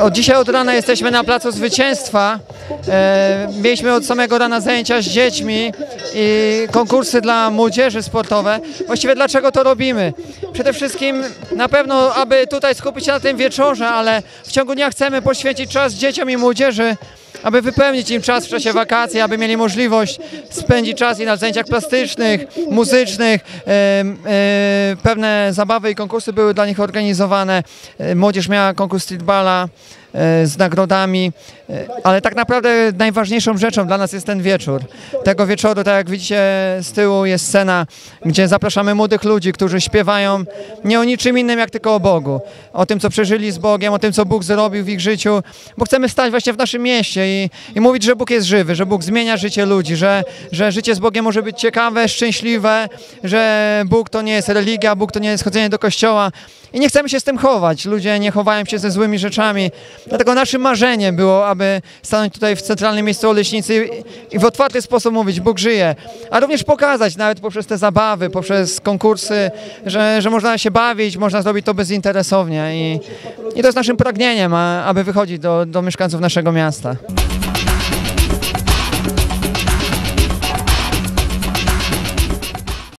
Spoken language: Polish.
Od dzisiaj od rana jesteśmy na Placu Zwycięstwa. E, mieliśmy od samego rana zajęcia z dziećmi i konkursy dla młodzieży sportowe. Właściwie dlaczego to robimy? Przede wszystkim na pewno, aby tutaj skupić się na tym wieczorze, ale w ciągu dnia chcemy poświęcić czas dzieciom i młodzieży, aby wypełnić im czas w czasie wakacji, aby mieli możliwość spędzić czas i na zajęciach plastycznych, muzycznych. E, pewne zabawy i konkursy były dla nich organizowane. E, Młodzież miała konkurs streetballa z nagrodami, e, ale tak naprawdę najważniejszą rzeczą dla nas jest ten wieczór. Tego wieczoru, tak jak widzicie z tyłu jest scena, gdzie zapraszamy młodych ludzi, którzy śpiewają nie o niczym innym jak tylko o Bogu. O tym, co przeżyli z Bogiem, o tym, co Bóg zrobił w ich życiu, bo chcemy stać właśnie w naszym mieście i, i mówić, że Bóg jest żywy, że Bóg zmienia życie ludzi, że, że życie z Bogiem może być ciekawe, szczęśliwe, że Bóg to nie jest religia, Bóg to nie jest chodzenie do kościoła. I nie chcemy się z tym chować. Ludzie nie chowają się ze złymi rzeczami. Dlatego naszym marzeniem było, aby stanąć tutaj w centralnym miejscu Oleśnicy i w otwarty sposób mówić, Bóg żyje. A również pokazać nawet poprzez te zabawy, poprzez konkursy, że, że można się bawić, można zrobić to bezinteresownie. I, i to jest naszym pragnieniem, aby wychodzić do, do mieszkańców naszego miasta.